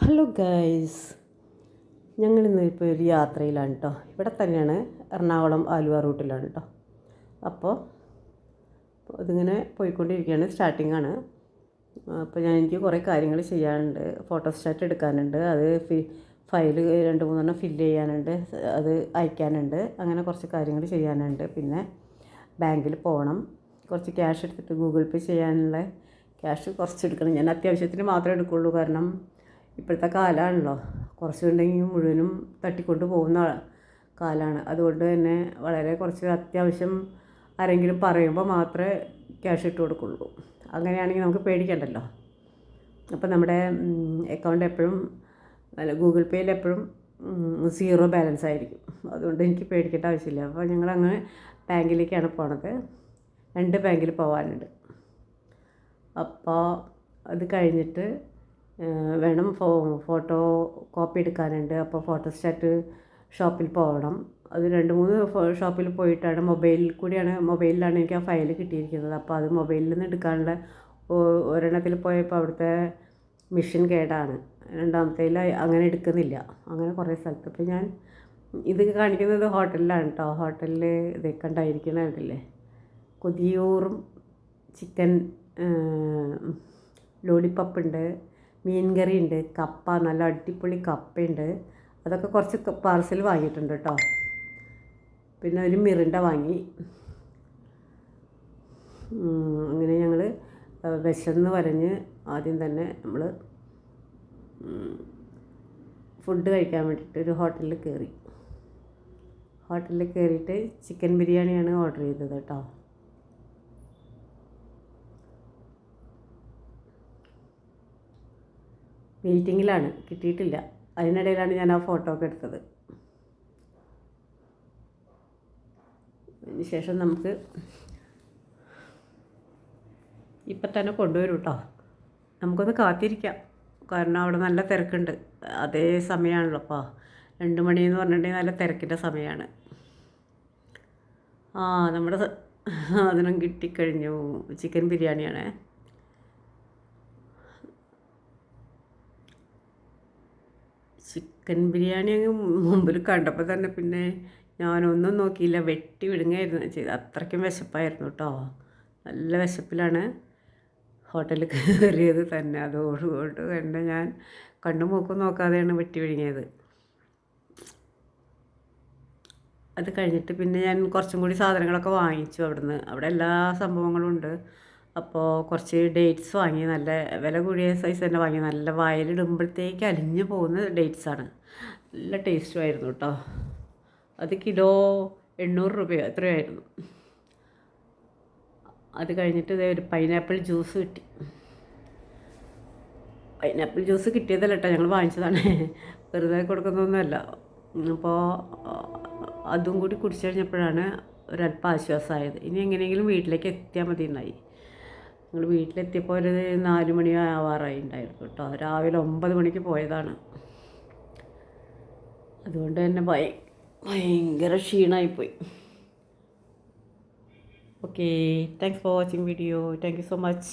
Hello guys ഞങ്ങളിന്ന് ഇപ്പോൾ ഒരു യാത്രയിലാണ് കേട്ടോ ഇവിടെ തന്നെയാണ് എറണാകുളം ആലുവ റൂട്ടിലാണ് കേട്ടോ അപ്പോൾ ഇതിങ്ങനെ പോയിക്കൊണ്ടിരിക്കുകയാണ്. സ്റ്റാർട്ടിംഗ് ആണ്. അപ്പോൾ ഞാൻ എനിക്ക് കുറേ കാര്യങ്ങൾ ചെയ്യാനുണ്ട്. ഫോട്ടോസ്റ്റാറ്റ് എടുക്കാനുണ്ട്. അത് ഫി ഫയൽ രണ്ട് മൂന്നെണ്ണം ഫില്ല് ചെയ്യാനുണ്ട്. അത് അയക്കാനുണ്ട്. അങ്ങനെ കുറച്ച് കാര്യങ്ങൾ ചെയ്യാനുണ്ട്. പിന്നെ ബാങ്കിൽ പോകണം. കുറച്ച് ക്യാഷ് എടുത്തിട്ട് ഗൂഗിൾ പേ ചെയ്യാനുള്ള ക്യാഷ് കുറച്ച് എടുക്കണം. ഞാൻ അത്യാവശ്യത്തിന് മാത്രമേ എടുക്കുള്ളൂ. കാരണം ഇപ്പോഴത്തെ കാലമാണല്ലോ കുറച്ചുണ്ടെങ്കിൽ മുഴുവനും തട്ടിക്കൊണ്ട് പോകുന്ന കാലമാണ് അതുകൊണ്ട് തന്നെ വളരെ കുറച്ച് അത്യാവശ്യം ആരെങ്കിലും പറയുമ്പോൾ മാത്രമേ ക്യാഷ് ഇട്ട് കൊടുക്കുള്ളൂ. അങ്ങനെയാണെങ്കിൽ നമുക്ക് പേടിക്കണ്ടല്ലോ. അപ്പോൾ നമ്മുടെ അക്കൗണ്ട് എപ്പോഴും അല്ല ഗൂഗിൾ പേയിൽ എപ്പോഴും സീറോ ബാലൻസ് ആയിരിക്കും. അതുകൊണ്ട് എനിക്ക് പേടിക്കേണ്ട ആവശ്യമില്ല. അപ്പോൾ ഞങ്ങൾ അങ്ങനെ ബാങ്കിലേക്കാണ് പോണത്. രണ്ട് ബാങ്കിൽ പോകാനുണ്ട് അപ്പോൾ അത് കഴിഞ്ഞിട്ട് വേണം ഫോ ഫോട്ടോ കോപ്പി എടുക്കാനുണ്ട്. അപ്പോൾ ഫോട്ടോസ്റ്റാറ്റ് ഷോപ്പിൽ പോകണം. അത് രണ്ട് മൂന്ന് ഷോപ്പിൽ പോയിട്ടാണ് മൊബൈലിൽ കൂടിയാണ് മൊബൈലിലാണ് എനിക്ക് ആ ഫയൽ കിട്ടിയിരിക്കുന്നത്. അപ്പോൾ അത് മൊബൈലിൽ നിന്ന് എടുക്കാനുള്ള ഒരെണ്ണത്തിൽ പോയപ്പോൾ അവിടുത്തെ മെഷീൻ കേടാണ്. രണ്ടാമത്തേൽ അങ്ങനെ എടുക്കുന്നില്ല. അങ്ങനെ കുറേ സ്ഥലത്ത്. ഇപ്പോൾ ഞാൻ ഇത് കാണിക്കുന്നത് ഹോട്ടലിലാണ് കേട്ടോ ഹോട്ടലിൽ ഇത് കണ്ടായിരിക്കണല്ലേ കൊതിയൂറും ചിക്കൻ ലോലിപ്പപ്പ് ഉണ്ട് മീൻ കറി ഉണ്ട് കപ്പ നല്ല അടിപൊളി കപ്പയുണ്ട്. അതൊക്കെ കുറച്ച് പാർസൽ വാങ്ങിയിട്ടുണ്ട് കേട്ടോ. പിന്നെ ഒരു മിറിണ്ട വാങ്ങി. അങ്ങനെ ഞങ്ങൾ വിശന്ന് വരഞ്ഞ് ആദ്യം തന്നെ നമ്മൾ ഫുഡ് കഴിക്കാൻ വേണ്ടിയിട്ട് ഒരു ഹോട്ടലിൽ കയറി. ഹോട്ടലിൽ കയറിയിട്ട് ചിക്കൻ ബിരിയാണിയാണ് ഓർഡർ ചെയ്തത് കേട്ടോ. മീറ്റിങ്ങിലാണ്. കിട്ടിയിട്ടില്ല. അതിനിടയിലാണ് ഞാൻ ആ ഫോട്ടോ ഒക്കെ എടുത്തത്. അതിന് ശേഷം നമുക്ക് ഇപ്പം തന്നെ കൊണ്ടുവരും കേട്ടോ നമുക്കൊന്ന് കാത്തിരിക്കാം. കാരണം അവിടെ നല്ല തിരക്കുണ്ട്. അതേ സമയമാണല്ലോ അപ്പോൾ രണ്ട് മണിയെന്ന് പറഞ്ഞിട്ടുണ്ടെങ്കിൽ നല്ല തിരക്കിന്റെ സമയമാണ് ആ നമ്മുടെ സാധനം കിട്ടിക്കഴിഞ്ഞു. ചിക്കൻ ബിരിയാണിയാണേ. ചിക്കൻ ബിരിയാണി അങ്ങ് മുമ്പിൽ കണ്ടപ്പോൾ തന്നെ പിന്നെ ഞാനൊന്നും നോക്കിയില്ല. വെട്ടി വിടുങ്ങായിരുന്നു. ചെയ്ത് അത്രയ്ക്കും വിശപ്പായിരുന്നു കേട്ടോ നല്ല വിശപ്പിലാണ് ഹോട്ടലിൽ കയറിയത് തന്നെ. അതോടുകൊണ്ട് തന്നെ ഞാൻ കണ്ണും മൂക്കും നോക്കാതെയാണ് വെട്ടി വിഴുങ്ങിയത്. അത് കഴിഞ്ഞിട്ട് പിന്നെ ഞാൻ കുറച്ചും കൂടി സാധനങ്ങളൊക്കെ വാങ്ങിച്ചു അവിടുന്ന്. അവിടെ എല്ലാ സംഭവങ്ങളും ഉണ്ട്. അപ്പോൾ കുറച്ച് ഡേറ്റ്സ് വാങ്ങി നല്ല വില കൂടിയ സൈസ് തന്നെ വാങ്ങി നല്ല വയലിടുമ്പോഴത്തേക്ക് അലിഞ്ഞു പോകുന്ന ഡേറ്റ്സ് ആണ്. നല്ല ടേസ്റ്റും ആയിരുന്നു കേട്ടോ അത് കിലോ എണ്ണൂറ് രൂപയോ എത്രയായിരുന്നു അത് കഴിഞ്ഞിട്ട് ഇതേ ഒരു പൈനാപ്പിൾ ജ്യൂസ് കിട്ടി. പൈനാപ്പിൾ ജ്യൂസ് കിട്ടിയതല്ല കേട്ടോ ഞങ്ങൾ വാങ്ങിച്ചതാണ്. വെറുതെ കൊടുക്കുന്നൊന്നുമല്ല. അപ്പോൾ അതും കൂടി കുടിച്ചു കഴിഞ്ഞപ്പോഴാണ് ഒരല്പം ആശ്വാസമായത്. ഇനി എങ്ങനെയെങ്കിലും വീട്ടിലേക്ക് എത്തിയാൽ മതി എന്നായി ഞങ്ങൾ വീട്ടിലെത്തിയപ്പോൾ ഒരു നാല് മണി ആവാറായി ഉണ്ടായിരുന്നു കേട്ടോ രാവിലെ ഒമ്പത് മണിക്ക് പോയതാണ്. അതുകൊണ്ട് തന്നെ ഭയ ഭയങ്കര ക്ഷീണമായിപ്പോയി okay thanks for watching video thank you so much